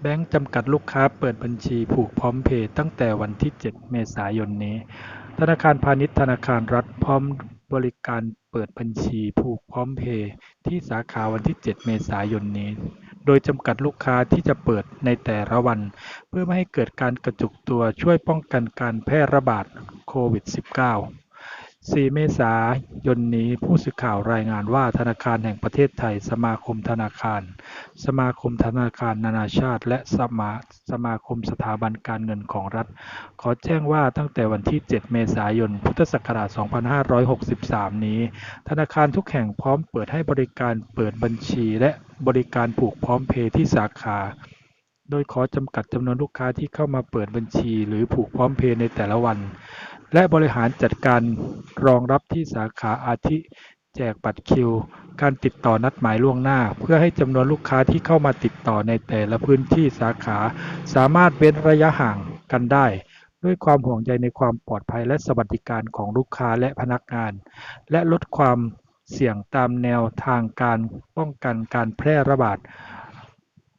แบงก์จำกัดลูกค้าเปิดบัญชีผูกพร้อมเพย์ตั้งแต่วันที่ 7 เมษายนนี้ ธนาคารพาณิชย์ธนาคารรัฐพร้อมบริการเปิดบัญชีผูกพร้อมเพย์ที่สาขาวันที่ 7 เมษายนนี้ โดยจำกัดลูกค้าที่จะเปิดในแต่ละวัน เพื่อไม่ให้เกิดการกระจุกตัวช่วยป้องกันการแพร่ระบาดโควิด -19 4 เมษายนนี้ผู้สื่อข่าวรายงานว่าธนาคารแห่งประเทศไทย สมาคมธนาคาร สมาคมธนาคารนานาชาติ และสมาสมาคมสถาบันการเงินของรัฐ ขอแจ้งว่าตั้งแต่วันที่ 7 เมษายน พุทธศักราช 2563 นี้ ธนาคารทุกแห่งพร้อมเปิดให้บริการเปิดบัญชี และบริการผูกพร้อมเพย์ที่สาขาโดยขอจำกัดจำนวนลูกค้าที่เข้ามาเปิดบัญชี หรือผูกพร้อมเพย์ในแต่ละวัน และบริหารจัดการ รองรับที่สาขาอาทิ แจกบัตรคิว การติดต่อนัดหมายล่วงหน้า เพื่อให้จำนวนลูกค้าที่เข้ามาติดต่อในแต่ละพื้นที่สาขา สามารถเว้นระยะห่างกันได้ด้วยความห่วงใยในความปลอดภัยและสวัสดิการของลูกค้าและพนักงาน และลดความเสี่ยงตามแนวทางการป้องกันการแพร่ระบาด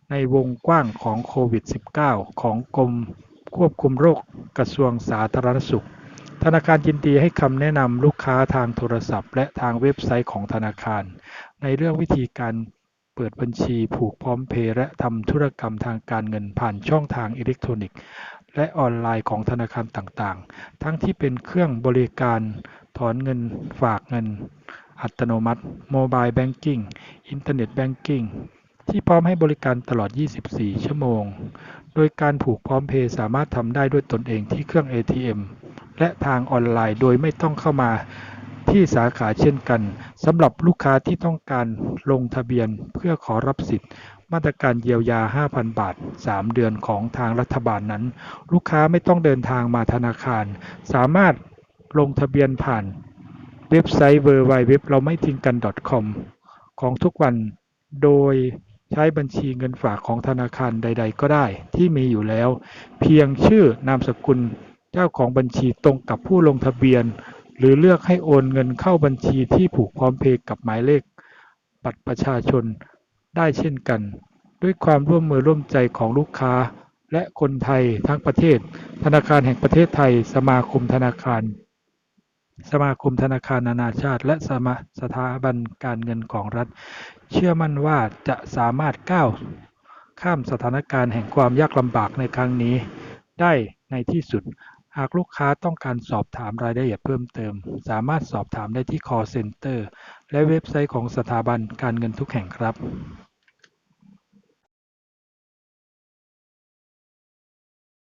ในวงกว้างของโควิด -19 ของกรมควบคุมโรคกระทรวงสาธารณสุข ธนาคารยินดีให้คำแนะนำลูกค้าทางโทรศัพท์ และทางเว็บไซต์ของธนาคาร ในเรื่องวิธีการเปิดบัญชีผูกพร้อมเพย์และทำธุรกรรมทางการเงินผ่านช่องทางอิเล็กทรอนิกส์ และออนไลน์ของธนาคารต่างๆ ทั้งที่เป็นเครื่องบริการถอนเงินฝากเงิน อัตโนมัติโมบายแบงกิ้งอินเทอร์เน็ตแบงกิ้งที่พร้อมให้บริการตลอด 24 ชั่วโมง โดยการผูกพร้อมเพย์สามารถทำได้ด้วยตนเองที่เครื่อง ATM และทางออนไลน์โดยไม่ต้องเข้ามาที่สาขาเช่นกันสำหรับลูกค้าที่ต้องการลงทะเบียนเพื่อขอรับสิทธิ์ มาตรการเยียวยา 5,000 บาท 3 เดือนของทางรัฐบาลนั้น ลูกค้าไม่ต้องเดินทางมาธนาคาร สามารถลงทะเบียนผ่านเว็บไซต์ www เราไม่ทิ้งกัน .com ของทุกวันโดยใช้บัญชีเงินฝากของธนาคารใด ๆ ก็ได้ที่มีอยู่แล้ว เพียงชื่อนามสกุล เจ้าของบัญชีตรงกับผู้ลงทะเบียน หรือเลือกให้โอนเงินเข้าบัญชีที่ผูกพร้อมเพย์กับหมายเลข บัตรประชาชนได้เช่นกัน ด้วยความร่วมมือร่วมใจของลูกค้า และคนไทยทั้งประเทศ ธนาคารแห่งประเทศไทย สมาคมธนาคาร สมาคมธนาคารนานาชาติ และสมาสถาบันการเงินของรัฐ เชื่อมั่นว่าจะสามารถก้าวข้ามสถานการณ์แห่งความยากลำบากในครั้งนี้ได้ในที่สุด หากลูกค้าต้องการสอบถามรายละเอียดเพิ่มเติม สามารถสอบถามได้ที่ call center และเว็บไซต์ของสถาบันการเงินทุกแห่งครับ